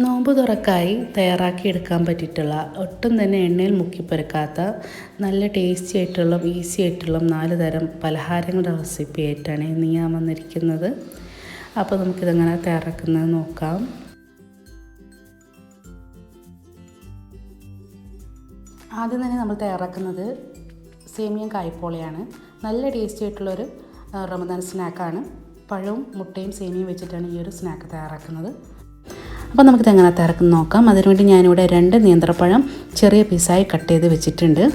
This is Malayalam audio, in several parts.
നോമ്പ് തുറക്കായി തയ്യാറാക്കി എടുക്കാൻ പറ്റിയിട്ടുള്ള ഒട്ടും തന്നെ എണ്ണയിൽ മുക്കിപ്പരക്കാത്ത നല്ല ടേസ്റ്റി ആയിട്ടുള്ള ഈസി ആയിട്ടുള്ള നാല് തരം പലഹാരങ്ങളുടെ റെസിപ്പി ആയിട്ടാണ് ഇന്ന് ഞാൻ വന്നിരിക്കുന്നത്. അപ്പോൾ നമുക്കിതെങ്ങനെ തയ്യാറാക്കുന്നത് നോക്കാം. ആദ്യം തന്നെ നമ്മൾ തയ്യാറാക്കുന്നത് സേമിയം കായ്പോളയാണ്. നല്ല ടേസ്റ്റി ആയിട്ടുള്ളൊരു റമദാൻ സ്നാക്കാണ് പഴവും മുട്ടയും സേമിയയും വെച്ചിട്ടാണ് ഈ ഒരു സ്നാക്ക് തയ്യാറാക്കുന്നത്. അപ്പോൾ നമുക്കിത് എങ്ങനെ തയ്യാറാക്കുന്നത് നോക്കാം. അതിനുവേണ്ടി ഞാനിവിടെ രണ്ട് നേന്ത്രപ്പഴം ചെറിയ പീസായി കട്ട് ചെയ്ത് വെച്ചിട്ടുണ്ട്.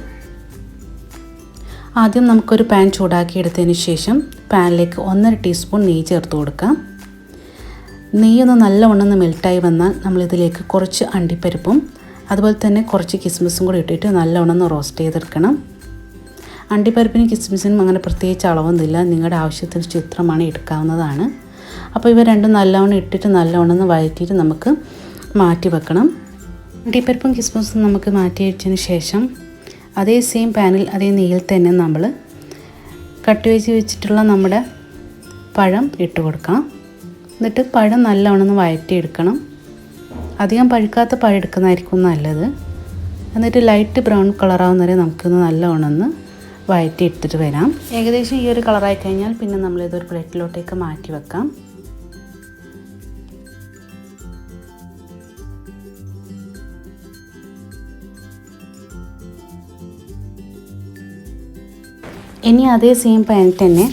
ആദ്യം നമുക്കൊരു പാൻ ചൂടാക്കി എടുത്തതിന് ശേഷം പാനിലേക്ക് ഒന്നര ടീസ്പൂൺ നെയ്യ് ചേർത്ത് കൊടുക്കാം. നെയ്യൊന്ന് നല്ലവണ്ണം മെൽട്ടായി വന്നാൽ നമ്മളിതിലേക്ക് കുറച്ച് അണ്ടിപ്പരിപ്പും അതുപോലെ തന്നെ കുറച്ച് കിസ്മിസും കൂടി ഇട്ടിട്ട് നല്ലവണ്ണം റോസ്റ്റ് ചെയ്തെടുക്കണം. അണ്ടിപ്പരിപ്പിനും കിസ്മിസിനും അങ്ങനെ പ്രത്യേകിച്ച് അളവൊന്നുമില്ല. നിങ്ങളുടെ ആവശ്യത്തിന് ചിത്രമാണ് എടുക്കാവുന്നതാണ്. അപ്പോൾ ഇവ രണ്ടും നല്ലവണ്ണം ഇട്ടിട്ട് നല്ലവണ്ണം ഒന്ന് വഴറ്റിയിട്ട് നമുക്ക് മാറ്റി വെക്കണം. അണ്ടിപ്പരിപ്പും കിസ്മസും നമുക്ക് മാറ്റി വെച്ചതിന് ശേഷം അതേ സെയിം പാനിൽ അതേ നെയ്യിൽ തന്നെ നമ്മൾ കട്ട് വെച്ച് വെച്ചിട്ടുള്ള നമ്മുടെ പഴം ഇട്ട് കൊടുക്കാം. എന്നിട്ട് പഴം നല്ലവണ്ണം ഒന്ന് വഴറ്റിയെടുക്കണം. അധികം പഴുക്കാത്ത പഴം എടുക്കുന്നതായിരിക്കും നല്ലത്. എന്നിട്ട് ലൈറ്റ് ബ്രൗൺ കളറാവുന്ന വരെ നമുക്കൊന്ന് നല്ലവണ്ണം ഒന്ന് വഴറ്റി എടുത്തിട്ട് വരാം. ഏകദേശം ഈ ഒരു കളറായി കഴിഞ്ഞാൽ പിന്നെ നമ്മളിതൊരു പ്ലേറ്റിലോട്ടേക്ക് മാറ്റി വെക്കാം. ഇനി അതേ സെയിം പാനിൽ തന്നെ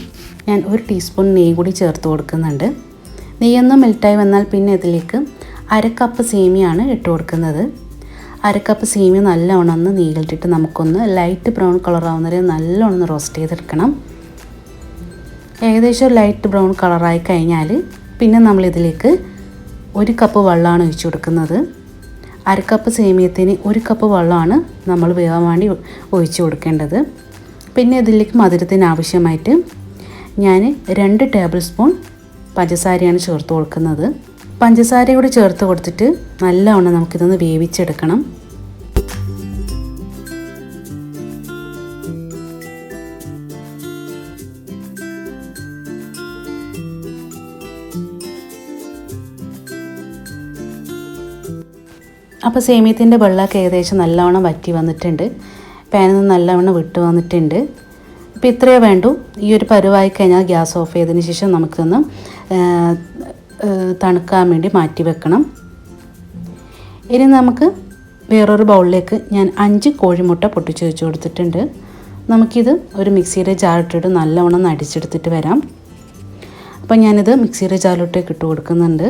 ഞാൻ ഒരു ടീസ്പൂൺ നെയ്യ് കൂടി ചേർത്ത് കൊടുക്കുന്നുണ്ട്. നെയ്യൊന്ന് മെൽറ്റായി വന്നാൽ പിന്നെ ഇതിലേക്ക് അരക്കപ്പ് കപ്പ് സേമിയാണ് ഇട്ട് കൊടുക്കുന്നത്. അരക്കപ്പ് കപ്പ് സേമിയ നല്ലവണ്ണം ഒന്ന് നെയ്യിലിട്ടിട്ട് നമുക്കൊന്ന് ലൈറ്റ് ബ്രൗൺ കളർ ആവുന്നവരെ നല്ലോണം ഒന്ന് റോസ്റ്റ് ചെയ്തെടുക്കണം. ഏകദേശം ലൈറ്റ് ബ്രൗൺ കളറായി കഴിഞ്ഞാൽ പിന്നെ നമ്മളിതിലേക്ക് ഒരു കപ്പ് വെള്ളമാണ് ഒഴിച്ചു കൊടുക്കുന്നത്. അരക്കപ്പ് കപ്പ് സേമിയത്തിന് ഒരു കപ്പ് വെള്ളമാണ് നമ്മൾ വേവാൻ വേണ്ടി ഒഴിച്ചു കൊടുക്കേണ്ടത്. പിന്നെ ഇതിലേക്ക് മധുരത്തിന് ആവശ്യമായിട്ട് ഞാൻ രണ്ട് ടേബിൾ സ്പൂൺ പഞ്ചസാരയാണ് ചേർത്ത് കൊടുക്കുന്നത്. പഞ്ചസാര കൂടി ചേർത്ത് കൊടുത്തിട്ട് നല്ലവണ്ണം നമുക്കിതൊന്ന് വേവിച്ചെടുക്കണം. അപ്പോൾ സേമിയത്തിന്റെ വെള്ളമൊക്കെ ഏകദേശം നല്ലവണ്ണം വറ്റി വന്നിട്ടുണ്ട്. പാനിൽ നിന്ന് നല്ലവണ്ണം വിട്ടു വന്നിട്ടുണ്ട്. അപ്പോൾ ഇത്രയേ വേണ്ടൂ. ഈ ഒരു പരുവായി കഴിഞ്ഞാൽ ഗ്യാസ് ഓഫ് ചെയ്തതിന് ശേഷം നമുക്കൊന്ന് തണുക്കാൻ വേണ്ടി മാറ്റി വെക്കണം. ഇനി നമുക്ക് വേറൊരു ബൗളിലേക്ക് ഞാൻ അഞ്ച് കോഴിമുട്ട പൊട്ടിച്ച് വെച്ച് കൊടുത്തിട്ടുണ്ട്. നമുക്കിത് ഒരു മിക്സിയുടെ ജാറിട്ടിട്ട് നല്ലവണ്ണം അടിച്ചെടുത്തിട്ട് വരാം. അപ്പോൾ ഞാനിത് മിക്സിയുടെ ജാറിലോട്ടേക്ക് ഇട്ട് കൊടുക്കുന്നുണ്ട്.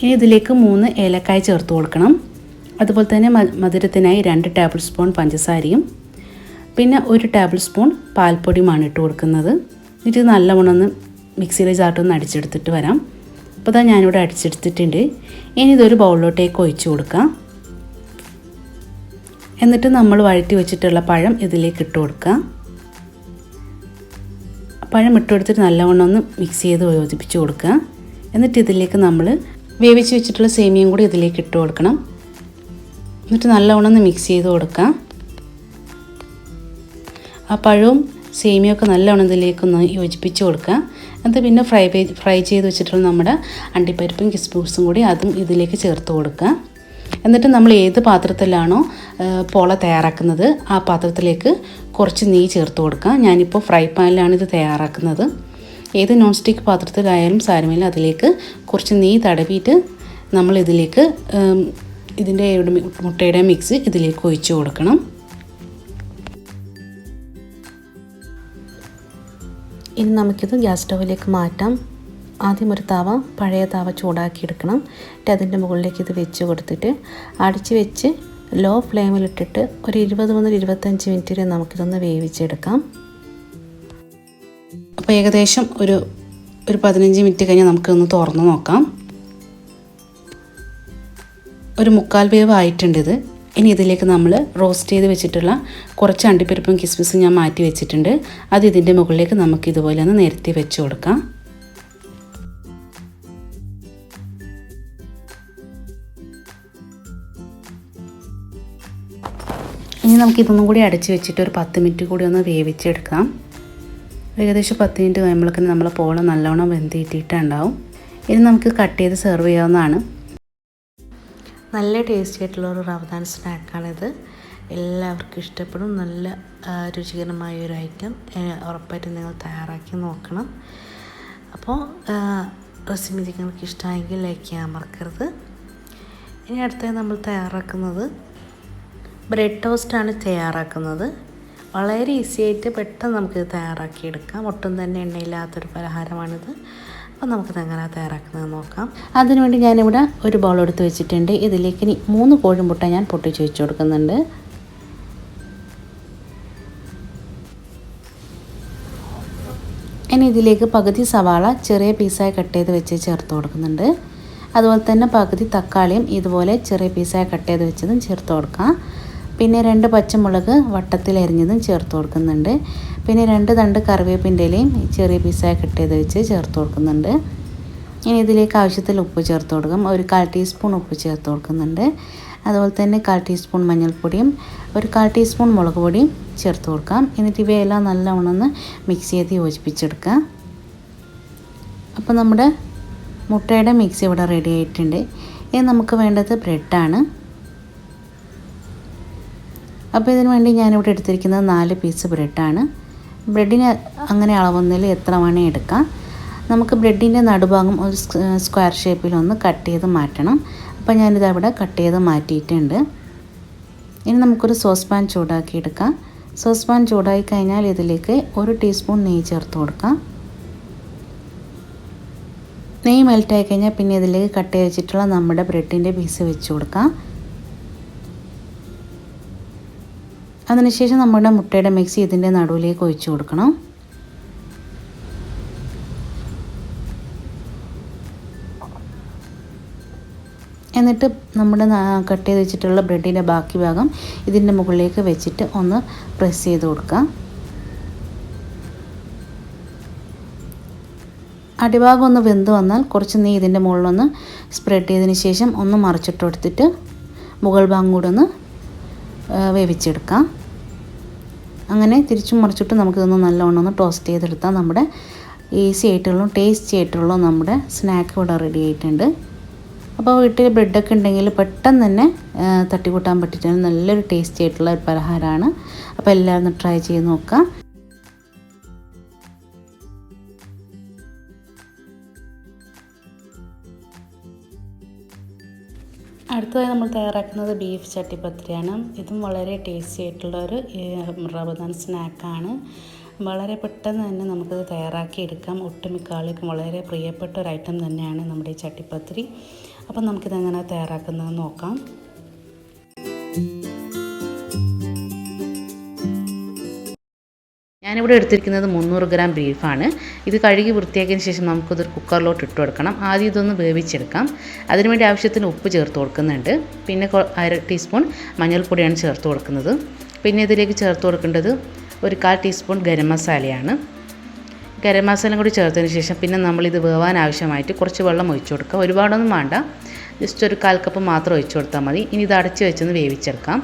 ഇനി ഇതിലേക്ക് മൂന്ന് ഏലക്കായ ചേർത്ത് കൊടുക്കണം. അതുപോലെ തന്നെ മധുരത്തിനായി രണ്ട് ടേബിൾ സ്പൂൺ പഞ്ചസാരയും പിന്നെ ഒരു ടേബിൾ സ്പൂൺ പാൽപ്പൊടിയുമാണ് ഇട്ട് കൊടുക്കുന്നത്. ഇത് നല്ലവണ്ണം ഒന്ന് മിക്സിയിലെ ചാട്ടൊന്ന് അടിച്ചെടുത്തിട്ട് വരാം. അപ്പോൾ ഇതാ ഞാനിവിടെ അടിച്ചെടുത്തിട്ടുണ്ട്. ഇനി ഇതൊരു ബൗളിലോട്ടേക്ക് ഒഴിച്ചു കൊടുക്കാം. എന്നിട്ട് നമ്മൾ വഴറ്റി വെച്ചിട്ടുള്ള പഴം ഇതിലേക്ക് ഇട്ട് കൊടുക്കാം. പഴം ഇട്ട് കൊടുത്തിട്ട് നല്ലവണ്ണം ഒന്ന് മിക്സ് ചെയ്ത് യോജിപ്പിച്ച് കൊടുക്കുക എന്നിട്ട് ഇതിലേക്ക് നമ്മൾ വേവിച്ച് വെച്ചിട്ടുള്ള സേമിയയും കൂടി ഇതിലേക്ക് ഇട്ട് കൊടുക്കണം. എന്നിട്ട് നല്ലവണ്ണം ഒന്ന് മിക്സ് ചെയ്ത് കൊടുക്കാം. ആ പഴവും സേമിയൊക്കെ നല്ലവണ്ണം ഇതിലേക്കൊന്ന് യോജിപ്പിച്ച് കൊടുക്കുക. എന്നിട്ട് പിന്നെ ഫ്രൈ ഫ്രൈ ചെയ്ത് വെച്ചിട്ടുള്ള നമ്മുടെ അണ്ടിപ്പരിപ്പും കിസ്മൂസും കൂടി അതും ഇതിലേക്ക് ചേർത്ത് കൊടുക്കുക. എന്നിട്ട് നമ്മൾ ഏത് പാത്രത്തിലാണോ പോള തയ്യാറാക്കുന്നത് ആ പാത്രത്തിലേക്ക് കുറച്ച് നെയ്യ് ചേർത്ത് കൊടുക്കുക. ഞാനിപ്പോൾ ഫ്രൈ പാനിലാണ് ഇത് തയ്യാറാക്കുന്നത്. ഏത് നോൺ സ്റ്റിക്ക് പാത്രത്തിലായാലും സാരമില്ല അതിലേക്ക് കുറച്ച് നെയ്യ് തടവിയിട്ട് ഉം, ഇതിന്റെ മുട്ടയുടെ മിക്സ് ഇതിലേക്ക് ഒഴിച്ചു കൊടുക്കണം. ഇനി നമുക്കിത് ഗ്യാസ് സ്റ്റൗവിലേക്ക് മാറ്റാം. ആദ്യം ഒരു തവ പഴയ തവ ചൂടാക്കി എടുക്കണം എന്നിട്ട് അതിന്റെ മുകളിലേക്ക് ഇത് വെച്ച് കൊടുത്തിട്ട് അടിച്ച് വെച്ച് ലോ ഫ്ലെയിമിലിട്ടിട്ട് ഒരു ഇരുപത് മുതൽ ഇരുപത്തഞ്ച് മിനിറ്റ് വരെ നമുക്കിതൊന്ന് വേവിച്ചെടുക്കാം. അപ്പോൾ ഏകദേശം ഒരു ഒരു പതിനഞ്ച് മിനിറ്റ് കഴിഞ്ഞാൽ നമുക്കൊന്ന് തുറന്ന് നോക്കാം. ഒരു മുക്കാൽ വേവ് ആയിട്ടുണ്ട് ഇത്. ഇനി ഇതിലേക്ക് നമ്മൾ റോസ്റ്റ് ചെയ്ത് വെച്ചിട്ടുള്ള കുറച്ച് അണ്ടിപ്പരിപ്പും കിസ്മിസും ഞാൻ മാറ്റി വെച്ചിട്ടുണ്ട്. അത് ഇതിന്റെ മുകളിലേക്ക് നമുക്ക് ഇതുപോലെ ഒന്ന് നിരത്തി വെച്ച് കൊടുക്കാം. ഇനി നമുക്ക് ഇതൊന്നും കൂടി അടച്ച് വെച്ചിട്ട് ഒരു പത്ത് മിനിറ്റ് കൂടി ഒന്ന് വേവിച്ചെടുക്കാം. ഏകദേശം പത്ത് മിനിറ്റ് കഴിയുമ്പോഴേക്കും നമ്മളെ നല്ലോണം നല്ലവണ്ണം വെന്തിട്ടിട്ടുണ്ടാവും ഇനി നമുക്ക് കട്ട് ചെയ്ത് സെർവ് ചെയ്യാവുന്നതാണ്. നല്ല ടേസ്റ്റി ആയിട്ടുള്ള ഒരു റവദാൻ സ്നാക്കാണിത്. എല്ലാവർക്കും ഇഷ്ടപ്പെടും. നല്ല രുചികരമായ ഒരു ഐറ്റം ഉറപ്പായിട്ടും നിങ്ങൾ തയ്യാറാക്കി നോക്കണം. അപ്പോൾ റെസിപ്പി നിങ്ങൾക്ക് ഇഷ്ടമായെങ്കിൽ ലൈക്ക് ചെയ്യാൻ മറക്കരുത്. ഇനി അടുത്തത് നമ്മൾ തയ്യാറാക്കുന്നത് ബ്രെഡ് ടോസ്റ്റാണ് തയ്യാറാക്കുന്നത്. വളരെ ഈസി ആയിട്ട് പെട്ടെന്ന് നമുക്കിത് തയ്യാറാക്കിയെടുക്കാം. ഒട്ടും തന്നെ എണ്ണയില്ലാത്തൊരു പലഹാരമാണിത്. അപ്പോൾ നമുക്കത് എങ്ങനെ തയ്യാറാക്കുന്നത് നോക്കാം. അതിനുവേണ്ടി ഞാനിവിടെ ഒരു ബൗൾ എടുത്ത് വെച്ചിട്ടുണ്ട്. ഇതിലേക്ക് ഇനി മൂന്ന് കോഴിമുട്ട ഞാൻ പൊട്ടിച്ച് വെച്ച് കൊടുക്കുന്നുണ്ട്. ഇനി ഇതിലേക്ക് പകുതി സവാള ചെറിയ പീസായി കട്ട് ചെയ്ത് വെച്ച് ചേർത്ത് കൊടുക്കുന്നുണ്ട്. അതുപോലെ തന്നെ പകുതി തക്കാളിയും ഇതുപോലെ ചെറിയ പീസായി കട്ട് ചെയ്ത് വെച്ചതും ചേർത്ത് കൊടുക്കാം. പിന്നെ രണ്ട് പച്ചമുളക് വട്ടത്തിൽ അരിഞ്ഞതും ചേർത്ത് കൊടുക്കുന്നുണ്ട്. പിന്നെ രണ്ട് തണ്ട് കറിവേപ്പിന്റെ ഇലയും ചെറിയ പീസായി കട്ട് ചെയ്ത് വെച്ച് ചേർത്ത് കൊടുക്കുന്നുണ്ട്. ഇനി ഇതിലേക്ക് ആവശ്യത്തിൽ ഉപ്പ് ചേർത്ത് കൊടുക്കും. ഒരു കാൽ ടീസ്പൂൺ ഉപ്പ് ചേർത്ത് കൊടുക്കുന്നുണ്ട്. അതുപോലെ തന്നെ കാൽ ടീസ്പൂൺ മഞ്ഞൾപ്പൊടിയും ഒരു കാൽ ടീസ്പൂൺ മുളക് പൊടിയും ചേർത്ത് കൊടുക്കാം. എന്നിട്ട് ഇവയെല്ലാം നല്ലവണ്ണം ഒന്ന് മിക്സ് ചെയ്ത് യോജിപ്പിച്ചെടുക്കാം അപ്പോൾ നമ്മുടെ മുട്ടയുടെ മിക്സ് ഇവിടെ റെഡി ആയിട്ടുണ്ട്. ഇനി നമുക്ക് വേണ്ടത് ബ്രെഡാണ് അപ്പോൾ ഇതിന് വേണ്ടി ഞാനിവിടെ എടുത്തിരിക്കുന്നത് നാല് പീസ് ബ്രെഡാണ്. ബ്രെഡിന് അങ്ങനെ അളവൊന്നിൽ എത്ര വേണേൽ എടുക്കാം. നമുക്ക് ബ്രെഡിന്റെ നടുഭാഗം ഒരു സ്ക്വയർ ഷേപ്പിലൊന്ന് കട്ട് ചെയ്ത് മാറ്റണം. അപ്പോൾ ഞാനിത് അവിടെ കട്ട് ചെയ്ത് മാറ്റിയിട്ടുണ്ട്. ഇനി നമുക്കൊരു സോസ് പാൻ ചൂടാക്കി എടുക്കാം. സോസ് പാൻ ചൂടായി കഴിഞ്ഞാൽ ഇതിലേക്ക് ഒരു ടീസ്പൂൺ നെയ്യ് ചേർത്ത് കൊടുക്കാം. നെയ്യ് മെൽറ്റായി കഴിഞ്ഞാൽ പിന്നെ ഇതിലേക്ക് കട്ട് ചെയ്ത് വെച്ചിട്ടുള്ള നമ്മുടെ ബ്രെഡിന്റെ പീസ് വെച്ച് കൊടുക്കാം. അതിനുശേഷം നമ്മുടെ മുട്ടയുടെ മിക്സി ഇതിന്റെ നടുവിലേക്ക് ഒഴിച്ച് കൊടുക്കണം. എന്നിട്ട് നമ്മുടെ കട്ട് ചെയ്ത് വെച്ചിട്ടുള്ള ബ്രെഡിന്റെ ബാക്കി ഭാഗം ഇതിന്റെ മുകളിലേക്ക് വെച്ചിട്ട് ഒന്ന് പ്രസ് ചെയ്ത് കൊടുക്കാം. അടിഭാഗം ഒന്ന് വെന്ത് വന്നാൽ കുറച്ച് നീ ഇതിന്റെ മുകളിലൊന്ന് സ്പ്രെഡ് ചെയ്തതിന് ശേഷം ഒന്ന് മറിച്ചിട്ട് കൊടുത്തിട്ട് മുകൾ ഭാഗം കൂടെ ഒന്ന് വേവിച്ചെടുക്കാം. അങ്ങനെ തിരിച്ചും മറിച്ചിട്ട് നമുക്കിതൊന്ന് നല്ലവണ്ണം ഒന്ന് ടോസ്റ്റ് ചെയ്തെടുത്താൽ നമ്മുടെ ഈസി ആയിട്ടുള്ള ടേസ്റ്റി ആയിട്ടുള്ള നമ്മുടെ സ്നാക്ക് ഇവിടെ റെഡി ആയിട്ടുണ്ട്. അപ്പോൾ വീട്ടിൽ ബ്രെഡൊക്കെ ഉണ്ടെങ്കിൽ പെട്ടെന്ന് തന്നെ തട്ടിക്കൂട്ടാൻ പറ്റിയിട്ടുണ്ട് നല്ലൊരു ടേസ്റ്റി ആയിട്ടുള്ള ഒരു പലഹാരമാണ്. അപ്പോൾ എല്ലാവരും ട്രൈ ചെയ്ത് നോക്കാം. അടുത്തതായി നമ്മൾ തയ്യാറാക്കുന്നത് ബീഫ് ചട്ടിപ്പത്തിരിയാണ് ഇതും വളരെ ടേസ്റ്റി ആയിട്ടുള്ള ഒരു റമദാൻ സ്നാക്കാണ് വളരെ പെട്ടെന്ന് തന്നെ നമുക്കത് തയ്യാറാക്കി എടുക്കാം ഒട്ടുമിക്ക ആളുകൾക്കും വളരെ പ്രിയപ്പെട്ട ഒരു ഐറ്റം തന്നെയാണ് നമ്മുടെ ഈ ചട്ടിപ്പത്തിരി അപ്പം നമുക്കിതെങ്ങനെ തയ്യാറാക്കുന്നത് നോക്കാം. ഞാനിവിടെ എടുത്തിരിക്കുന്നത് മുന്നൂറ് ഗ്രാം ബീഫാണ്. ഇത് കഴുകി വൃത്തിയാക്കിയതിന് ശേഷം നമുക്കിതൊരു കുക്കറിലോട്ട് ഇട്ട് കൊടുക്കണം. ആദ്യം ഇതൊന്ന് വേവിച്ചെടുക്കാം. അതിനുവേണ്ടി ആവശ്യത്തിന് ഉപ്പ് ചേർത്ത് കൊടുക്കുന്നുണ്ട്. പിന്നെ അര ടീസ്പൂൺ മഞ്ഞൾപ്പൊടിയാണ് ചേർത്ത് കൊടുക്കുന്നത്. പിന്നെ ഇതിലേക്ക് ചേർത്ത് കൊടുക്കേണ്ടത് ഒരു കാൽ ടീസ്പൂൺ ഗരം മസാലയാണ്. ഗരം മസാല കൂടി ചേർത്തതിന് ശേഷം പിന്നെ നമ്മളിത് വേവാൻ ആവശ്യമായിട്ട് കുറച്ച് വെള്ളം ഒഴിച്ചു കൊടുക്കുക ഒരുപാടൊന്നും വേണ്ട. ജസ്റ്റ് ഒരു കാൽ കപ്പ് മാത്രം ഒഴിച്ചു കൊടുത്താൽ മതി. ഇനി ഇത് അടച്ച് വെച്ചൊന്ന് വേവിച്ചെടുക്കാം.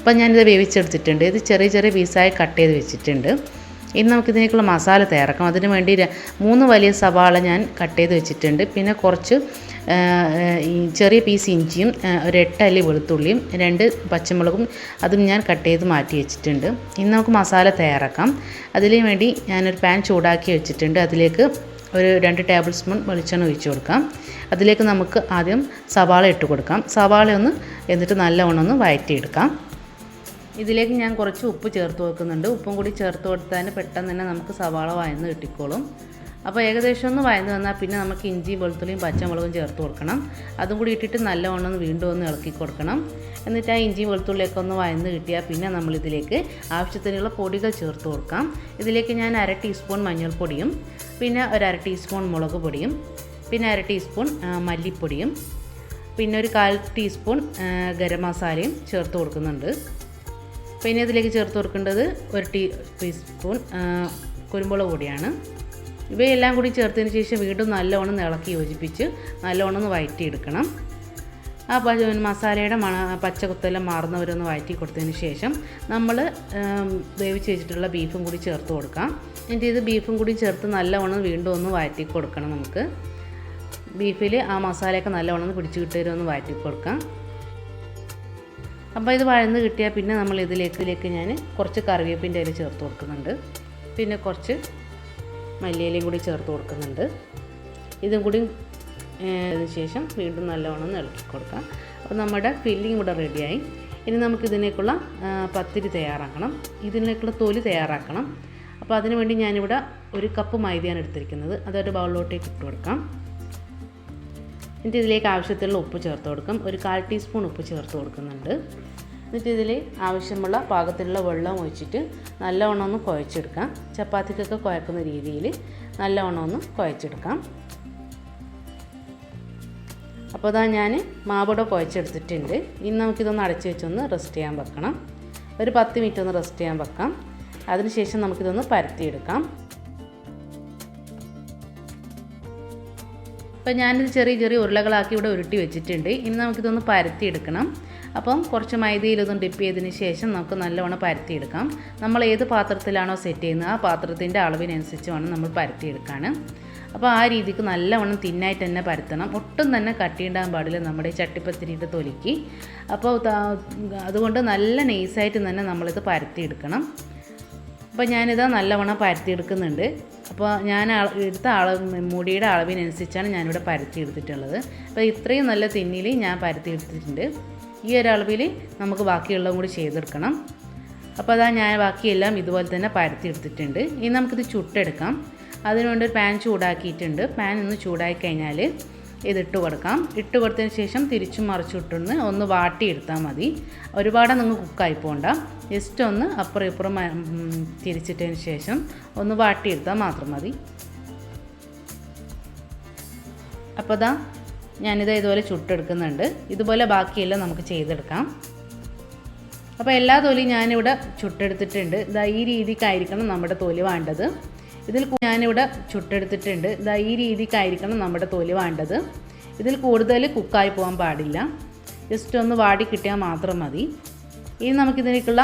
അപ്പം ഞാനിത് വേവിച്ചെടുത്തിട്ടുണ്ട്. ഇത് ചെറിയ ചെറിയ പീസായി കട്ട് ചെയ്ത് വെച്ചിട്ടുണ്ട്. ഇനി നമുക്കിതിനേക്കുള്ള മസാല തയ്യാറാക്കാം. അതിന് വേണ്ടി മൂന്ന് വലിയ സവാള ഞാൻ കട്ട് ചെയ്ത് വെച്ചിട്ടുണ്ട്. പിന്നെ കുറച്ച് ചെറിയ പീസ് ഇഞ്ചിയും ഒരു എട്ടല്ലി വെളുത്തുള്ളിയും രണ്ട് പച്ചമുളകും അതും ഞാൻ കട്ട് ചെയ്ത് മാറ്റി വെച്ചിട്ടുണ്ട്. ഇനി നമുക്ക് മസാല തയ്യാറാക്കാം. അതിന് വേണ്ടി ഞാനൊരു പാൻ ചൂടാക്കി വെച്ചിട്ടുണ്ട്. അതിലേക്ക് ഒരു രണ്ട് ടേബിൾ സ്പൂൺ വെളിച്ചെണ്ണ ഒഴിച്ചു കൊടുക്കാം. അതിലേക്ക് നമുക്ക് ആദ്യം സവാള ഇട്ട് കൊടുക്കാം. സവാള ഒന്ന് എന്നിട്ട് നല്ലവണ്ണം ഒന്ന് വഴറ്റിയെടുക്കാം ഇതിലേക്ക് ഞാൻ കുറച്ച് ഉപ്പ് ചേർത്ത് വെക്കുന്നുണ്ട്. ഉപ്പും കൂടി ചേർത്ത് കൊടുത്താൽ പെട്ടെന്ന് തന്നെ നമുക്ക് സവാള വയന്ന് കിട്ടിക്കോളും. അപ്പോൾ ഏകദേശം ഒന്ന് വയന്ന് വന്നാൽ പിന്നെ നമുക്ക് ഇഞ്ചി വെളുത്തുള്ളിയും പച്ചമുളകും ചേർത്ത് കൊടുക്കണം. അതും കൂടി ഇട്ടിട്ട് നല്ലവണ്ണം ഒന്ന് വീണ്ടും ഒന്ന് ഇളക്കി കൊടുക്കണം. എന്നിട്ട് ആ ഇഞ്ചി വെളുത്തുള്ളിയൊക്കെ ഒന്ന് വയന്ന് കിട്ടിയാൽ പിന്നെ നമ്മളിതിലേക്ക് ആവശ്യത്തിനുള്ള പൊടികൾ ചേർത്ത് കൊടുക്കാം. ഇതിലേക്ക് ഞാൻ അര ടീസ്പൂൺ മഞ്ഞൾപ്പൊടിയും പിന്നെ ഒരു അര ടീസ്പൂൺ മുളക് പൊടിയും പിന്നെ അര ടീസ്പൂൺ മല്ലിപ്പൊടിയും പിന്നെ ഒരു കാൽ ടീസ്പൂൺ ഗരം മസാലയും ചേർത്ത് കൊടുക്കുന്നുണ്ട്. പിന്നെ അതിലേക്ക് ചേർത്ത് കൊടുക്കേണ്ടത് ഒരു ടീ ടീസ്പൂൺ കുരുമുളക് പൊടിയാണ്. ഇവയെല്ലാം കൂടി ചേർത്തതിന് ശേഷം വീണ്ടും നല്ലവണ്ണം ഇളക്കി യോജിപ്പിച്ച് നല്ലവണ്ണം ഒന്ന് വഴറ്റിയെടുക്കണം ആ മസാലയുടെ മണ പച്ചക്കുത്തെല്ലാം മാറുന്നവരൊന്ന് വയറ്റി കൊടുത്തതിന് ശേഷം നമ്മൾ വേവിച്ച് വെച്ചിട്ടുള്ള ബീഫും കൂടി ചേർത്ത് കൊടുക്കാം. എന്നിട്ട് ഇത് ബീഫും കൂടി ചേർത്ത് നല്ലവണ്ണം വീണ്ടും ഒന്ന് വയറ്റി കൊടുക്കണം നമുക്ക്. ബീഫിൽ ആ മസാലയൊക്കെ നല്ലവണ്ണം പിടിച്ച് വയറ്റി ഒന്ന് വഴറ്റി കൊടുക്കാം. അപ്പോൾ ഇത് വഴന്ന് കിട്ടിയാൽ പിന്നെ നമ്മൾ ഇതിലേക്ക് ഇതിലേക്ക് ഞാൻ കുറച്ച് കറിവേപ്പിന്റെ ഇല ചേർത്ത് കൊടുക്കുന്നുണ്ട്. പിന്നെ കുറച്ച് മല്ലിയിലയും കൂടി ചേർത്ത് കൊടുക്കുന്നുണ്ട്. ഇതും കൂടി ശേഷം വീണ്ടും നല്ലവണ്ണം ഇളക്കി കൊടുക്കാം. അപ്പോൾ നമ്മുടെ ഫില്ലിംഗ് ഇവിടെ റെഡിയായി. ഇനി നമുക്ക് ഇതിനേക്കുള്ള പത്തിരി തയ്യാറാക്കണം. ഇതിനേക്കുള്ള തൊലി തയ്യാറാക്കണം. അപ്പോൾ അതിനുവേണ്ടി ഞാനിവിടെ ഒരു കപ്പ് മൈദയാണ് എടുത്തിരിക്കുന്നത്. അതൊരു ബൗളിലോട്ടേക്ക് ഇട്ട് കൊടുക്കാം. എന്നിട്ട് ഇതിലേക്ക് ആവശ്യത്തിലുള്ള ഉപ്പ് ചേർത്ത് കൊടുക്കും. ഒരു കാൽ ടീസ്പൂൺ ഉപ്പ് ചേർത്ത് കൊടുക്കുന്നുണ്ട്. എന്നിട്ട് ഇതിൽ ആവശ്യമുള്ള പാകത്തിലുള്ള വെള്ളം ഒഴിച്ചിട്ട് നല്ലവണ്ണം ഒന്ന് കുഴച്ചെടുക്കാം. ചപ്പാത്തിക്കൊക്കെ കുഴക്കുന്ന രീതിയിൽ നല്ലവണ്ണം ഒന്ന് കുഴച്ചെടുക്കാം. അപ്പോൾ ഇതാ ഞാൻ മാവോടെ കുഴച്ചെടുത്തിട്ടുണ്ട്. ഇനി നമുക്കിതൊന്ന് അടച്ചു വെച്ചൊന്ന് റെസ്റ്റ് ചെയ്യാൻ വെക്കണം. ഒരു പത്ത് മിനിറ്റ് ഒന്ന് റെസ്റ്റ് ചെയ്യാൻ വെക്കാം. അതിനുശേഷം നമുക്കിതൊന്ന് പരത്തിയെടുക്കാം. അപ്പോൾ ഞാനിത് ചെറിയ ചെറിയ ഉരുളകളാക്കി ഇവിടെ ഉരുട്ടി വെച്ചിട്ടുണ്ട്. ഇനി നമുക്കിതൊന്ന് പരത്തിയെടുക്കണം. അപ്പം കുറച്ച് മൈദയിലൊന്നും ഡിപ്പ് ചെയ്തതിന് ശേഷം നമുക്ക് നല്ലവണ്ണം പരത്തിയെടുക്കാം. നമ്മൾ ഏത് പാത്രത്തിലാണോ സെറ്റ് ചെയ്യുന്നത് ആ പാത്രത്തിന്റെ അളവിനനുസരിച്ച് വേണം നമ്മൾ പരത്തിയെടുക്കാൻ അപ്പോൾ ആ രീതിക്ക് നല്ലവണ്ണം തിന്നായിട്ട് തന്നെ പരത്തണം. ഒട്ടും തന്നെ കട്ടിയിടാൻ പാടില്ല നമ്മുടെ ചട്ടിപ്പത്തിരിയുടെ തൊലിക്ക്. അപ്പോൾ അതുകൊണ്ട് നല്ല നൈസായിട്ട് തന്നെ നമ്മളിത് പരത്തിയെടുക്കണം. അപ്പോൾ ഞാനിത് നല്ലവണ്ണം പരത്തിയെടുക്കുന്നുണ്ട്. അപ്പോൾ ഞാൻ എടുത്ത അളവ് മുടിയുടെ അളവിനനുസരിച്ചാണ് ഞാനിവിടെ പരത്തി എടുത്തിട്ടുള്ളത്. അപ്പോൾ ഇത്രയും നല്ല തിന്നിൽ ഞാൻ പരത്തി എടുത്തിട്ടുണ്ട്. ഈ ഒരു അളവിൽ നമുക്ക് ബാക്കിയുള്ളതും കൂടി ചെയ്തെടുക്കണം. അപ്പോൾ അതാ ഞാൻ ബാക്കിയെല്ലാം ഇതുപോലെ തന്നെ പരത്തി എടുത്തിട്ടുണ്ട്. ഇനി നമുക്കിത് ചുട്ടെടുക്കാം. അതിനുകൊണ്ട് പാൻ ചൂടാക്കിയിട്ടുണ്ട്. പാൻ ഒന്ന് ചൂടാക്കി കഴിഞ്ഞാൽ ഇതിട്ട് കൊടുക്കാം. ഇട്ട് കൊടുത്തതിന് ശേഷം തിരിച്ചും മറിച്ചിട്ടൊന്ന് ഒന്ന് വാട്ടിയെടുത്താൽ മതി. ഒരുപാട് നിങ്ങൾ കുക്കായി പോകണ്ട ജസ്റ്റ് ഒന്ന് അപ്പുറം ഇപ്പുറം തിരിച്ചിട്ടതിന് ശേഷം ഒന്ന് വാട്ടിയെടുത്താൽ മാത്രം മതി. അപ്പോൾ ഇതാ ഞാനിത് ഇതുപോലെ ചുട്ടെടുക്കുന്നുണ്ട്. ഇതുപോലെ ബാക്കിയെല്ലാം നമുക്ക് ചെയ്തെടുക്കാം. അപ്പോൾ എല്ലാ തൊലിയും ഞാനിവിടെ ചുട്ടെടുത്തിട്ടുണ്ട്. ഇതാ ഈ രീതിക്കായിരിക്കണം നമ്മുടെ തൊലി വേണ്ടത്. ഇതിൽ ഞാനിവിടെ ചുട്ടെടുത്തിട്ടുണ്ട്. ഇതാ ഈ രീതിക്കായിരിക്കണം നമ്മുടെ തൊലി വേണ്ടത്. ഇതിൽ കൂടുതൽ കുക്കായി പോകാൻ പാടില്ല. ജസ്റ്റ് ഒന്ന് വാടി കിട്ടിയാൽ മാത്രം മതി. ഇനി നമുക്കിതിലേക്കുള്ള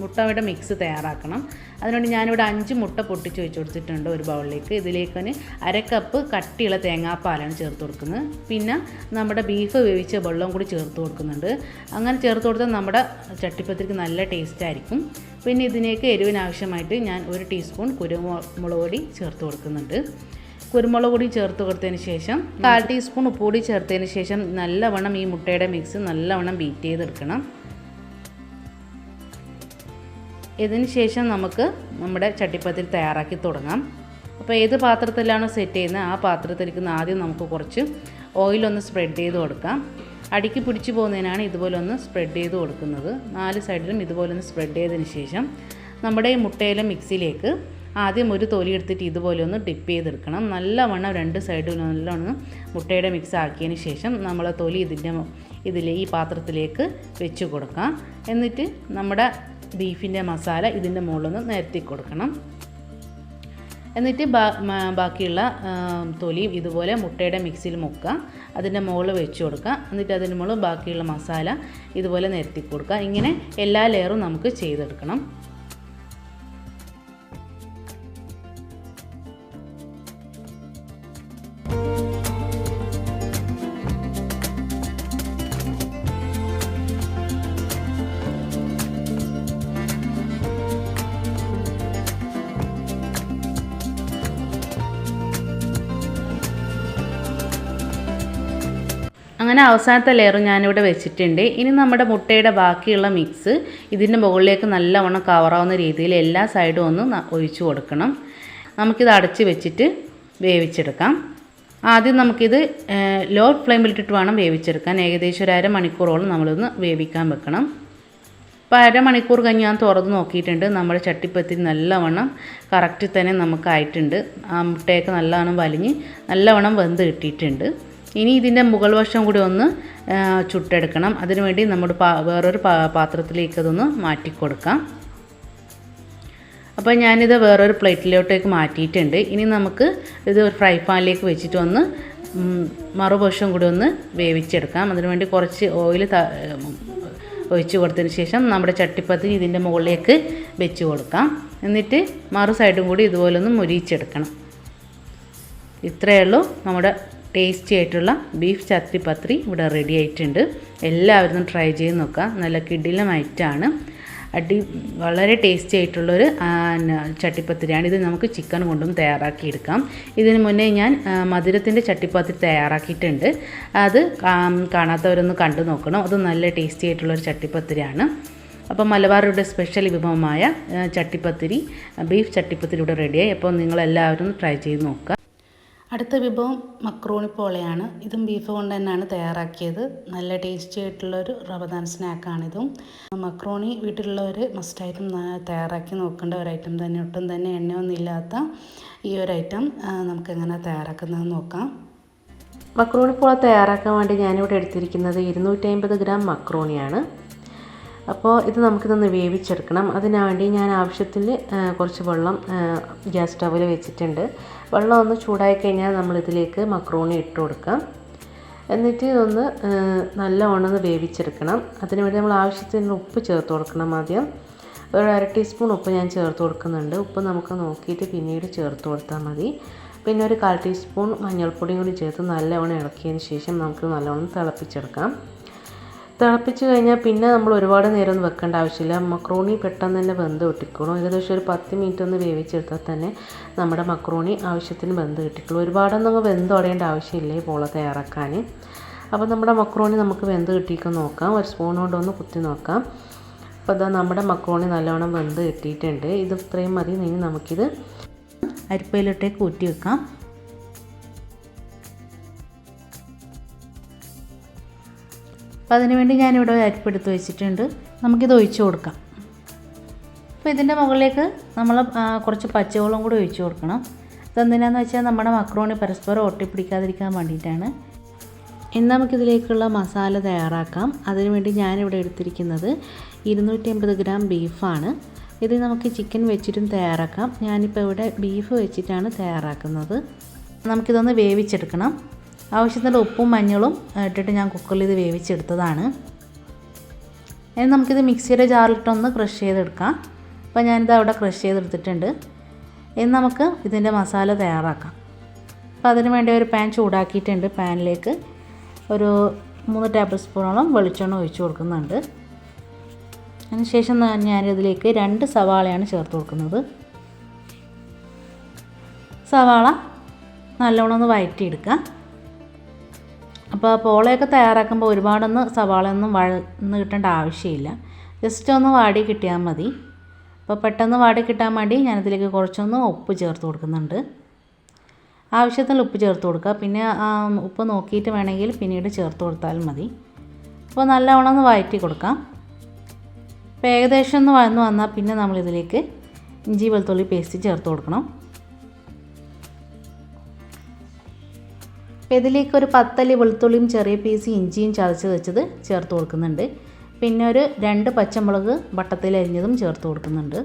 മുട്ടയുടെ മിക്സ് തയ്യാറാക്കണം. അതിനുവേണ്ടി ഞാനിവിടെ അഞ്ച് മുട്ട പൊട്ടിച്ച് വെച്ച് കൊടുത്തിട്ടുണ്ട് ഒരു ബൗളിലേക്ക്. ഇതിലേക്ക് അര കപ്പ് കട്ടിയുള്ള തേങ്ങാപ്പാലാണ് ചേർത്ത് കൊടുക്കുന്നത്. പിന്നെ നമ്മുടെ ബീഫ് വേവിച്ച വെള്ളം കൂടി ചേർത്ത് കൊടുക്കുന്നുണ്ട്. അങ്ങനെ ചേർത്ത് കൊടുത്താൽ നമ്മുടെ ചട്ടിപ്പത്തിരിക്ക് നല്ല ടേസ്റ്റ് ആയിരിക്കും. പിന്നെ ഇതിനേക്ക് എരിവിനാവശ്യമായിട്ട് ഞാൻ ഒരു ടീസ്പൂൺ കുരുമുളക് പൊടി ചേർത്ത് കൊടുക്കുന്നുണ്ട്. കുരുമുളക് പൊടി ചേർത്ത് കൊടുത്തതിന് ശേഷം കാൽ ടീസ്പൂൺ ഉപ്പ് പൊടി ചേർത്തതിന് ശേഷം നല്ലവണ്ണം ഈ മുട്ടയുടെ മിക്സ് നല്ലവണ്ണം ബീറ്റ് ചെയ്തെടുക്കണം. ഇതിന് ശേഷം നമുക്ക് നമ്മുടെ ചട്ടിപ്പത്തിൽ തയ്യാറാക്കി തുടങ്ങാം. അപ്പോൾ ഏത് പാത്രത്തിലാണോ സെറ്റ് ചെയ്യുന്നത്? ആ പാത്രത്തിലേക്ക് ആദ്യം നമുക്ക് കുറച്ച് ഓയിലൊന്ന് സ്പ്രെഡ് ചെയ്ത് കൊടുക്കാം. അടിക്ക് പിടിച്ചു പോകുന്നതിനാണ് ഇതുപോലെ ഒന്ന് സ്പ്രെഡ് ചെയ്ത് കൊടുക്കുന്നത്. നാല് സൈഡിലും ഇതുപോലെ ഒന്ന് സ്പ്രെഡ് ചെയ്തതിന് ശേഷം നമ്മുടെ ഈ മുട്ടയിലെ മിക്സിയിലേക്ക് ആദ്യം ഒരു തൊലി എടുത്തിട്ട് ഇതുപോലെ ഒന്ന് ഡിപ്പ് ചെയ്തെടുക്കണം. നല്ലവണ്ണം രണ്ട് സൈഡിലും നല്ലവണ്ണം മുട്ടയുടെ മിക്സ് ആക്കിയതിന് ശേഷം നമ്മൾ തൊലി ഇതിന്റെ ഇതിൽ ഈ പാത്രത്തിലേക്ക് വെച്ച് കൊടുക്കാം. എന്നിട്ട് നമ്മുടെ ബീഫിന്റെ മസാല ഇതിന്റെ മുകളിൽ നിന്ന് നിരത്തി കൊടുക്കണം. എന്നിട്ട് ബാക്കിയുള്ള തൊലിയും ഇതുപോലെ മുട്ടയുടെ മിക്സിയിൽ മുക്കുക. അതിന്റെ മുകളിൽ വെച്ച് കൊടുക്കുക. എന്നിട്ട് അതിന്റെ മുകളിൽ ബാക്കിയുള്ള മസാല ഇതുപോലെ നിരത്തി കൊടുക്കുക. ഇങ്ങനെ എല്ലാ ലെയറും നമുക്ക് ചെയ്തെടുക്കണം. അങ്ങനെ അവസാനത്തെ ലെയർ ഞാനിവിടെ വെച്ചിട്ടുണ്ട്. ഇനി നമ്മുടെ മുട്ടയുടെ ബാക്കിയുള്ള മിക്സ് ഇതിന്റെ മുകളിലേക്ക് നല്ലവണ്ണം കവറാവുന്ന രീതിയിൽ എല്ലാ സൈഡും ഒന്ന് ഒഴിച്ചു കൊടുക്കണം. നമുക്കിത് അടച്ച് വെച്ചിട്ട് വേവിച്ചെടുക്കാം. ആദ്യം നമുക്കിത് ലോ ഫ്ലെയിമിലിട്ടിട്ട് വേണം വേവിച്ചെടുക്കാൻ. ഏകദേശം ഒരു അരമണിക്കൂറോളം നമ്മളിന്ന് വേവിക്കാൻ വെക്കണം. അപ്പോൾ അരമണിക്കൂർ കഴിഞ്ഞ് ഞാൻ തുറന്ന് നോക്കിയിട്ടുണ്ട്. നമ്മുടെ ചട്ടിപ്പത്തി നല്ലവണ്ണം കറക്റ്റ് തന്നെ നമുക്കായിട്ടുണ്ട്. ആ മുട്ടയൊക്കെ നല്ലവണ്ണം വലിഞ്ഞ് നല്ലവണ്ണം വെന്ത് കിട്ടിയിട്ടുണ്ട്. ഇനി ഇതിന്റെ മുകൾ വശം കൂടി ഒന്ന് ചുട്ടെടുക്കണം. അതിനുവേണ്ടി നമ്മുടെ പാ വേറൊരു പാ പാത്രത്തിലേക്ക് അതൊന്ന് മാറ്റി കൊടുക്കാം അപ്പോൾ ഞാനിത് വേറൊരു പ്ലേറ്റിലോട്ടേക്ക് മാറ്റിയിട്ടുണ്ട്. ഇനി നമുക്ക് ഇത് ഒരു ഫ്രൈ പാനിലേക്ക് വെച്ചിട്ട് ഒന്ന് മറുവശം കൂടി ഒന്ന് വേവിച്ചെടുക്കാം. അതിനുവേണ്ടി കുറച്ച് ഓയിൽ ഒഴിച്ച് കൊടുത്തതിന് ശേഷം നമ്മുടെ ചട്ടിപ്പത്തി ഇതിന്റെ മുകളിലേക്ക് വെച്ച് കൊടുക്കാം. എന്നിട്ട് മറു സൈഡും കൂടി ഇതുപോലെ ഒന്ന് മുരിയിച്ചെടുക്കണം. ഇത്രയേ ഉള്ളൂ നമ്മുടെ ടേസ്റ്റി ആയിട്ടുള്ള ബീഫ് ചട്ടിപ്പത്രി ഇവിടെ റെഡി ആയിട്ടുണ്ട്. എല്ലാവരും ട്രൈ ചെയ്ത് നോക്കുക. നല്ല കിടിലം ഐറ്റാണ്. അടി വളരെ ടേസ്റ്റി ആയിട്ടുള്ളൊരു ചട്ടിപ്പത്തിരിയാണ്. ഇത് നമുക്ക് ചിക്കൻ കൊണ്ടും തയ്യാറാക്കിയെടുക്കാം. ഇതിന് മുന്നേ ഞാൻ മധുരത്തിന്റെ ചട്ടിപ്പത്തിരി തയ്യാറാക്കിയിട്ടുണ്ട്. അത് കാണാത്തവരൊന്ന് കണ്ടു നോക്കണം. അത് നല്ല ടേസ്റ്റി ആയിട്ടുള്ളൊരു ചട്ടിപ്പത്തിരിയാണ്. അപ്പോൾ മലബാറുടെ സ്പെഷ്യൽ വിഭവമായ ചട്ടിപ്പത്തിരി ബീഫ് ചട്ടിപ്പത്തിരി ഇവിടെ റെഡിയായി അപ്പോൾ നിങ്ങളെല്ലാവരും ട്രൈ ചെയ്ത് നോക്കുക. അടുത്ത വിഭവം മക്രോണി പോളയാണ്. ഇതും ബീഫ് കൊണ്ട് തന്നെയാണ് തയ്യാറാക്കിയത്. നല്ല ടേസ്റ്റി ആയിട്ടുള്ളൊരു റമദാൻ സ്നാക്കാണിതും മക്രോണി വീട്ടിലുള്ളവർ മസ്റ്റായിട്ടും തയ്യാറാക്കി നോക്കേണ്ട ഒരു ഐറ്റം തന്നെ. ഒട്ടും തന്നെ എണ്ണയൊന്നുമില്ലാത്ത ഈ ഒരു ഐറ്റം നമുക്ക് എങ്ങനെ തയ്യാറാക്കുന്നതെന്ന് നോക്കാം. മക്രോണി പോള തയ്യാറാക്കാൻ വേണ്ടി ഞാനിവിടെ എടുത്തിരിക്കുന്നത് ഇരുന്നൂറ്റി ഗ്രാം മക്രോണിയാണ്. അപ്പോൾ ഇത് നമുക്കിതൊന്ന് വേവിച്ചെടുക്കണം. അതിനു വേണ്ടി ഞാൻ ആവശ്യത്തിൽ കുറച്ച് വെള്ളം ഗ്യാസ് സ്റ്റവിൽ വെച്ചിട്ടുണ്ട്. വെള്ളം ഒന്ന് ചൂടായി കഴിഞ്ഞാൽ നമ്മളിതിലേക്ക് മക്രോണി ഇട്ട് കൊടുക്കാം. എന്നിട്ട് ഇതൊന്ന് നല്ല ഒന്ന് വേവിച്ചെടുക്കണം. അതിന് വേണ്ടി നമ്മൾ ആവശ്യത്തിന് ഉപ്പ് ചേർത്ത് കൊടുക്കണം ആദ്യം. ഒരു അര ടീസ്പൂൺ ഉപ്പ് ഞാൻ ചേർത്ത് കൊടുക്കുന്നുണ്ട്. ഉപ്പ് നമുക്ക് നോക്കിയിട്ട് പിന്നീട് ചേർത്ത് കൊടുത്താൽ മതി. പിന്നെ ഒരു കാൽ ടീസ്പൂൺ മഞ്ഞൾപ്പൊടിയും കൂടി ചേർത്ത് നല്ലവണ്ണം ഇളക്കിയതിന് ശേഷം നമുക്ക് നല്ലവണ്ണം തിളപ്പിച്ചെടുക്കാം. തിളപ്പിച്ച് കഴിഞ്ഞാൽ പിന്നെ നമ്മൾ ഒരുപാട് നേരം ഒന്നും വെക്കേണ്ട ആവശ്യമില്ല. മക്രോണി പെട്ടെന്ന് തന്നെ വെന്ത് കിട്ടിക്കോളും. ഏകദേശം ഒരു പത്ത് മിനിറ്റ് ഒന്ന് വേവിച്ചെടുത്താൽ തന്നെ നമ്മുടെ മക്രോണി ആവശ്യത്തിന് വെന്ത് കിട്ടിക്കോളും. ഒരുപാടൊന്നും അങ്ങ് വെന്തോടേണ്ട ആവശ്യമില്ല ഈ പോള തയ്യാറാക്കാൻ. അപ്പോൾ നമ്മുടെ മക്രോണി നമുക്ക് വെന്ത് കിട്ടിയിരിക്കും നോക്കാം. ഒരു സ്പൂൺ കൊണ്ട് ഒന്ന് കുത്തി നോക്കാം. അപ്പോൾ ഇതാ നമ്മുടെ മക്രോണി നല്ലവണ്ണം വെന്ത് കിട്ടിയിട്ടുണ്ട്. ഇത് ഇത്രയും മതി. ഇനി നമുക്കിത് അരിപ്പയിലിട്ടേക്ക് ഊറ്റി വെക്കാം. അപ്പോൾ അതിന് വേണ്ടി ഞാനിവിടെ അരിപ്പെടുത്ത് വെച്ചിട്ടുണ്ട്. നമുക്കിത് ഒഴിച്ചു കൊടുക്കാം. അപ്പോൾ ഇതിന്റെ മുകളിലേക്ക് നമ്മൾ കുറച്ച് പച്ചവെള്ളം കൂടി ഒഴിച്ചു കൊടുക്കണം. ഇതെന്തിനാന്ന് വെച്ചാൽ നമ്മുടെ മക്രോണി പരസ്പരം ഒട്ടിപ്പിടിക്കാതിരിക്കാൻ വേണ്ടിയിട്ടാണ്. ഇന്ന് നമുക്കിതിലേക്കുള്ള മസാല തയ്യാറാക്കാം. അതിനുവേണ്ടി ഞാനിവിടെ എടുത്തിരിക്കുന്നത് ഇരുന്നൂറ്റി അമ്പത് ഗ്രാം ബീഫാണ്. ഇത് നമുക്ക് ചിക്കൻ വെച്ചിട്ടും തയ്യാറാക്കാം. ഞാനിപ്പോൾ ഇവിടെ ബീഫ് വെച്ചിട്ടാണ് തയ്യാറാക്കുന്നത്. നമുക്കിതൊന്ന് വേവിച്ചെടുക്കണം. ആവശ്യത്തിന് ഉപ്പും മഞ്ഞളും ഇട്ടിട്ട് ഞാൻ കുക്കറിൽ ഇത് വേവിച്ചെടുത്തതാണ്. ഇനി നമുക്കിത് മിക്സിയുടെ ജാറിലിട്ടൊന്ന് ക്രഷ് ചെയ്തെടുക്കാം. അപ്പോൾ ഞാനിത് അവിടെ ക്രഷ് ചെയ്തെടുത്തിട്ടുണ്ട്. ഇനി നമുക്ക് ഇതിന്റെ മസാല തയ്യാറാക്കാം. അപ്പോൾ അതിന് വേണ്ടി ഒരു പാൻ ചൂടാക്കിയിട്ടുണ്ട് പാനിലേക്ക് ഒരു മൂന്ന് ടേബിൾ സ്പൂണോളം വെളിച്ചെണ്ണ ഒഴിച്ചു കൊടുക്കുന്നുണ്ട്. അതിനുശേഷം ഞാനിതിലേക്ക് രണ്ട് സവാളയാണ് ചേർത്ത് കൊടുക്കുന്നത്. സവാള നല്ലോണം ഒന്ന് വഴറ്റിയെടുക്കുക അപ്പോൾ പോളയൊക്കെ തയ്യാറാക്കുമ്പോൾ ഒരുപാടൊന്ന് സവാളയൊന്നും വഴന്ന് കിട്ടേണ്ട ആവശ്യമില്ല. ജസ്റ്റ് ഒന്ന് വാടി കിട്ടിയാൽ മതി. അപ്പോൾ പെട്ടെന്ന് വാടി കിട്ടാൻ വേണ്ടി ഞാനിതിലേക്ക് കുറച്ചൊന്ന് ഉപ്പ് ചേർത്ത് കൊടുക്കുന്നുണ്ട്. ആവശ്യത്തിന് ഉപ്പ് ചേർത്ത് കൊടുക്കുക. പിന്നെ ഉപ്പ് നോക്കിയിട്ട് വേണമെങ്കിൽ പിന്നീട് ചേർത്ത് കൊടുത്താൽ മതി. അപ്പോൾ നല്ലവണ്ണം ഒന്ന് വഴറ്റി കൊടുക്കാം. അപ്പോൾ ഏകദേശം ഒന്ന് വന്ന് വന്നാൽ പിന്നെ നമ്മളിതിലേക്ക് ഇഞ്ചി വെളുത്തുള്ളി പേസ്റ്റ് ചേർത്ത് കൊടുക്കണം. ഇതിലേക്ക് ഒരു പത്തല്ലി വെളുത്തുള്ളിയും ചെറിയ പീസ് ഇഞ്ചിയും ചതച്ച് വെച്ചത് ചേർത്ത് കൊടുക്കുന്നുണ്ട്. പിന്നെ ഒരു രണ്ട് പച്ചമുളക് വട്ടത്തിൽ അരിഞ്ഞതും ചേർത്ത് കൊടുക്കുന്നുണ്ട്.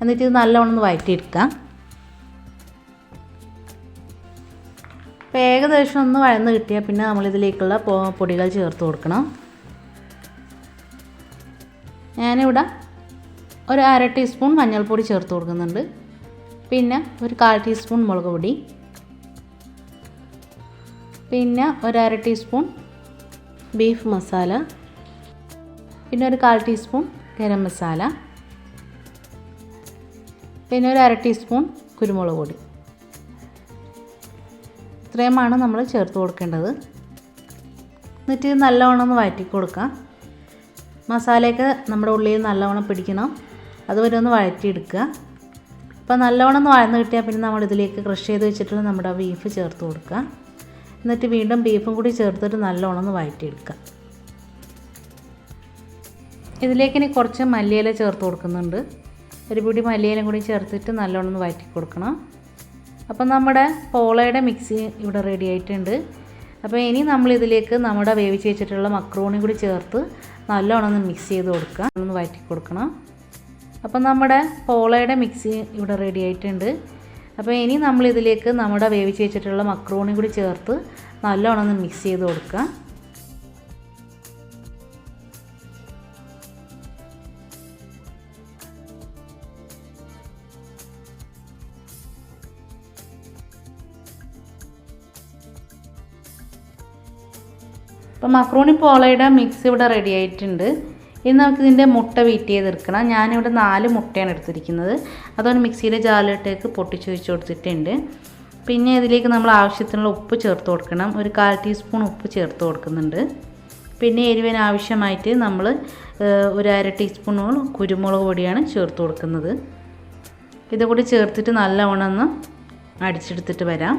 എന്നിട്ട് ഇത് നല്ലവണ്ണം ഒന്ന് വഴറ്റിയെടുക്കാം അപ്പോൾ ഏകദേശം ഒന്ന് വഴന്ന് കിട്ടിയാൽ പിന്നെ നമ്മളിതിലേക്കുള്ള പൊടികൾ ചേർത്ത് കൊടുക്കണം. ഞാനിവിടെ ഒരു അര ടീസ്പൂൺ മഞ്ഞൾപ്പൊടി ചേർത്ത് കൊടുക്കുന്നുണ്ട്. പിന്നെ ഒരു കാൽ ടീസ്പൂൺ മുളക് പൊടി. പിന്നെ ഒരര ടീസ്പൂൺ ബീഫ് മസാല പിന്നെ ഒരു കാൽ ടീസ്പൂൺ ഗരം മസാല പിന്നെ ഒരു അര ടീസ്പൂൺ കുരുമുളക് പൊടി. ഇത്രയുമാണ് നമ്മൾ ചേർത്ത് കൊടുക്കേണ്ടത്. എന്നിട്ട് നല്ലവണ്ണം ഒന്ന് വഴറ്റി കൊടുക്കാം. മസാലയൊക്കെ നമ്മുടെ ഉള്ളിൽ നല്ലവണ്ണം പിടിക്കണം. അതുവരെ ഒന്ന് വഴറ്റിയെടുക്കുക. അപ്പോൾ നല്ലവണ്ണം ഒന്ന് വഴന്ന് കിട്ടിയാൽ പിന്നെ നമ്മൾ ഇതിലേക്ക് ക്രഷ് ചെയ്ത് വെച്ചിട്ടുള്ള നമ്മുടെ ബീഫ് ചേർത്ത് കൊടുക്കുക. എന്നിട്ട് വീണ്ടും ബീഫും കൂടി ചേർത്തിട്ട് നല്ലോണം ഒന്ന് വഴറ്റിയെടുക്കുക ഇതിലേക്ക് ഇനി കുറച്ച് മല്ലിയില ചേർത്ത് കൊടുക്കുന്നുണ്ട്. ഒരു പിടി മല്ലിയിലും കൂടി ചേർത്തിട്ട് നല്ലോണം ഒന്ന് വഴറ്റി കൊടുക്കണം. അപ്പോൾ നമ്മുടെ പോളയുടെ മിക്സി ഇവിടെ റെഡി ആയിട്ടുണ്ട്. അപ്പോൾ ഇനി നമ്മൾ ഇതിലേക്ക് നമ്മുടെ വേവിച്ച് വെച്ചിട്ടുള്ള മക്രോണി കൂടി ചേർത്ത് നല്ലോണം ഒന്ന് മിക്സ് ചെയ്ത് കൊടുക്കുക ഒന്ന് വഴറ്റി കൊടുക്കണം. അപ്പോൾ നമ്മുടെ പോളയുടെ മിക്സി ഇവിടെ റെഡി ആയിട്ടുണ്ട്. അപ്പോൾ ഇനി നമ്മൾ ഇതിലേക്ക് നമ്മുടെ വേവിച്ച് വെച്ചിട്ടുള്ള മക്രോണി കൂടി ചേർത്ത് നല്ലോണം ഒന്ന് മിക്സ് ചെയ്ത് കൊടുക്കുക. അപ്പോൾ മക്രോണി പോളയുടെ മിക്സ് ഇവിടെ റെഡി ആയിട്ടുണ്ട്. ഇനി നമുക്കിതിന്റെ മുട്ട വീറ്റ് ചെയ്തെടുക്കണം. ഞാനിവിടെ നാല് മുട്ടയാണ് എടുത്തിരിക്കുന്നത്. അതൊന്ന് മിക്സിയുടെ ജാലിട്ടേക്ക് പൊട്ടിച്ച് വെച്ച് കൊടുത്തിട്ടുണ്ട്. പിന്നെ ഇതിലേക്ക് നമ്മൾ ആവശ്യത്തിനുള്ള ഉപ്പ് ചേർത്ത് കൊടുക്കണം. ഒരു കാൽ ടീസ്പൂൺ ഉപ്പ് ചേർത്ത് കൊടുക്കുന്നുണ്ട്. പിന്നെ എരിവിന് ആവശ്യമായിട്ട് നമ്മൾ ഒരു അര ടീസ്പൂണോളം കുരുമുളക് പൊടിയാണ് ചേർത്ത് കൊടുക്കുന്നത്. ഇതുകൂടി ചേർത്തിട്ട് നല്ലവണ്ണം ഒന്ന് അടിച്ചെടുത്തിട്ട് വരാം.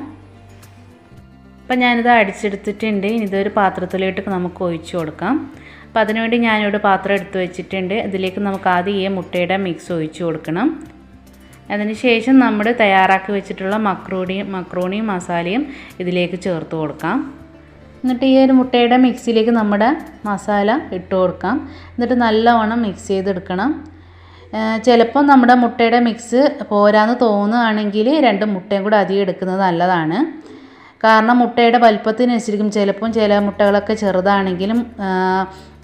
അപ്പം ഞാനിത് അടിച്ചെടുത്തിട്ടുണ്ട്. ഇനി ഇതൊരു പാത്രത്തിലോട്ട് നമുക്ക് ഒഴിച്ചു കൊടുക്കാം. അപ്പം അതിനുവേണ്ടി ഞാനിവിടെ പാത്രം എടുത്ത് വെച്ചിട്ടുണ്ട്. ഇതിലേക്ക് നമുക്ക് ആദ്യം ഈ മുട്ടയുടെ മിക്സ് ഒഴിച്ചു കൊടുക്കണം. അതിന് ശേഷം നമ്മൾ തയ്യാറാക്കി വെച്ചിട്ടുള്ള മക്രൂണി മക്രൂണിയും മസാലയും ഇതിലേക്ക് ചേർത്ത് കൊടുക്കാം. എന്നിട്ട് ഈ ഒരു മുട്ടയുടെ മിക്സിയിലേക്ക് നമ്മുടെ മസാല ഇട്ട് കൊടുക്കാം. എന്നിട്ട് നല്ലവണ്ണം മിക്സ് ചെയ്തെടുക്കണം. ചിലപ്പോൾ നമ്മുടെ മുട്ടയുടെ മിക്സ് പോരാന്ന് തോന്നുകയാണെങ്കിൽ രണ്ട് മുട്ടയും കൂടെ അധികം എടുക്കുന്നത് നല്ലതാണ്. കാരണം മുട്ടയുടെ വലിപ്പത്തിനനുസരിക്കും. ചിലപ്പം ചില മുട്ടകളൊക്കെ ചെറുതാണെങ്കിലും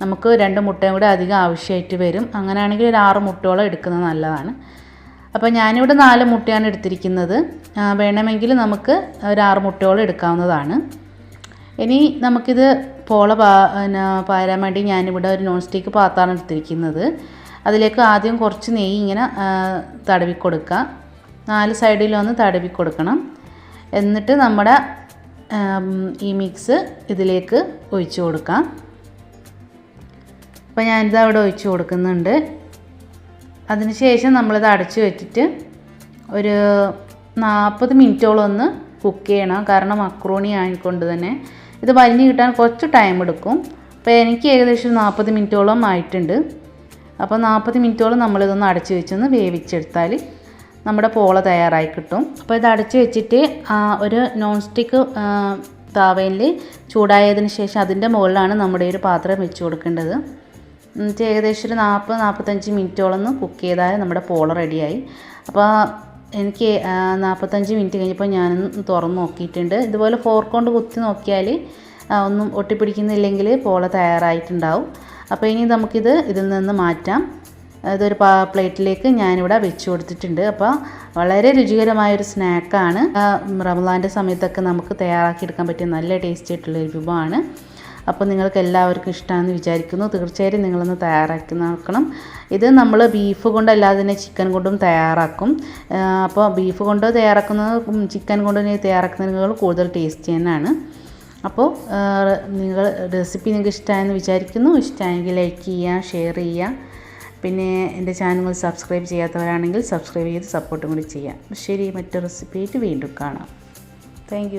നമുക്ക് രണ്ട് മുട്ടയും കൂടെ അധികം ആവശ്യമായിട്ട് വരും. അങ്ങനെയാണെങ്കിൽ ഒരു ആറ് മുട്ടയോളം എടുക്കുന്നത് നല്ലതാണ്. അപ്പോൾ ഞാനിവിടെ നാല് മുട്ടയാണ് എടുത്തിരിക്കുന്നത്. വേണമെങ്കിൽ നമുക്ക് ഒരു ആറ് മുട്ടയോളം എടുക്കാവുന്നതാണ്. ഇനി നമുക്കിത് പോള പാ പാരാൻ വേണ്ടി ഞാനിവിടെ ഒരു നോൺ സ്റ്റിക്ക് പാത്രമാണ് എടുത്തിരിക്കുന്നത്. അതിലേക്ക് ആദ്യം കുറച്ച് നെയ്യ് ഇങ്ങനെ തടവി നാല് സൈഡിലൊന്ന് തടവി കൊടുക്കണം. എന്നിട്ട് നമ്മുടെ ഈ മിക്സ് ഇതിലേക്ക് ഒഴിച്ചു കൊടുക്കാം. അപ്പോൾ ഞാനിത് അവിടെ ഒഴിച്ചു കൊടുക്കുന്നുണ്ട്. അതിനുശേഷം നമ്മളിത് അടച്ചു വെച്ചിട്ട് ഒരു നാൽപ്പത് മിനിറ്റോളം ഒന്ന് കുക്ക് ചെയ്യണം. കാരണം മക്രോണി ആയിക്കൊണ്ട് തന്നെ. ഇത് വലിഞ്ഞ് കിട്ടാൻ കുറച്ച് ടൈം എടുക്കും. അപ്പോൾ എനിക്ക് ഏകദേശം നാൽപ്പത് മിനിറ്റോളം ആയിട്ടുണ്ട്. അപ്പോൾ നാൽപ്പത് മിനിറ്റോളം നമ്മളിതൊന്ന് അടച്ചു വെച്ചൊന്ന് വേവിച്ചെടുത്താൽ നമ്മുടെ പോള തയ്യാറായി കിട്ടും. അപ്പോൾ ഇത് അടച്ചു വെച്ചിട്ട് ഒരു നോൺ സ്റ്റിക്ക് താവയിൽ ചൂടായതിന് ശേഷം അതിന്റെ മുകളിലാണ് നമ്മുടെ ഒരു പാത്രം വെച്ച് കൊടുക്കേണ്ടത്. എന്നിട്ട് ഏകദേശം ഒരു നാൽപ്പത് നാൽപ്പത്തഞ്ച് മിനിറ്റോളം ഒന്ന് കുക്ക് ചെയ്താൽ നമ്മുടെ പോള റെഡിയായി. അപ്പോൾ എനിക്ക് നാൽപ്പത്തഞ്ച് മിനിറ്റ് കഴിഞ്ഞപ്പോൾ ഞാനൊന്ന് തുറന്ന് നോക്കിയിട്ടുണ്ട്. ഇതുപോലെ ഫോർക്ക് കൊണ്ട് കുത്തി നോക്കിയാൽ ഒന്നും ഒട്ടിപ്പിടിക്കുന്നില്ലെങ്കിൽ പോള തയ്യാറായിട്ടുണ്ടാവും. അപ്പോൾ ഇനി നമുക്കിത് ഇതിൽ നിന്ന് മാറ്റാം. ഇതൊരു പ്ലേറ്റിലേക്ക് ഞാനിവിടെ വെച്ച് കൊടുത്തിട്ടുണ്ട്. അപ്പോൾ വളരെ രുചികരമായൊരു സ്നാക്കാണ്. റമദാന്റെ സമയത്തൊക്കെ നമുക്ക് തയ്യാറാക്കിയെടുക്കാൻ പറ്റിയ നല്ല ടേസ്റ്റി ആയിട്ടുള്ള ഒരു വിഭവമാണ്. അപ്പോൾ നിങ്ങൾക്ക് എല്ലാവർക്കും ഇഷ്ടമാണെന്ന് വിചാരിക്കുന്നു. തീർച്ചയായും നിങ്ങളൊന്ന് തയ്യാറാക്കി നോക്കണം. ഇത് നമ്മൾ ബീഫ് കൊണ്ടല്ലാതെ തന്നെ ചിക്കൻ കൊണ്ടും തയ്യാറാക്കും. അപ്പോൾ ബീഫ് കൊണ്ട് തയ്യാറാക്കുന്നത് ചിക്കൻ കൊണ്ട് തയ്യാറാക്കുന്നതിനേക്കാൾ കൂടുതൽ ടേസ്റ്റി തന്നെയാണ്. അപ്പോൾ നിങ്ങൾ റെസിപ്പി നിങ്ങൾക്ക് ഇഷ്ടമായെന്ന് വിചാരിക്കുന്നു. ഇഷ്ടമായെങ്കിൽ ലൈക്ക് ചെയ്യുക ഷെയർ ചെയ്യുക. പിന്നെ എന്റെ ചാനൽ സബ്സ്ക്രൈബ് ചെയ്യാത്തവരാണെങ്കിൽ സബ്സ്ക്രൈബ് ചെയ്ത് സപ്പോർട്ടും കൂടി ചെയ്യാം ശരി മറ്റു റെസിപ്പി ആയിട്ട് വീണ്ടും കാണാം. താങ്ക്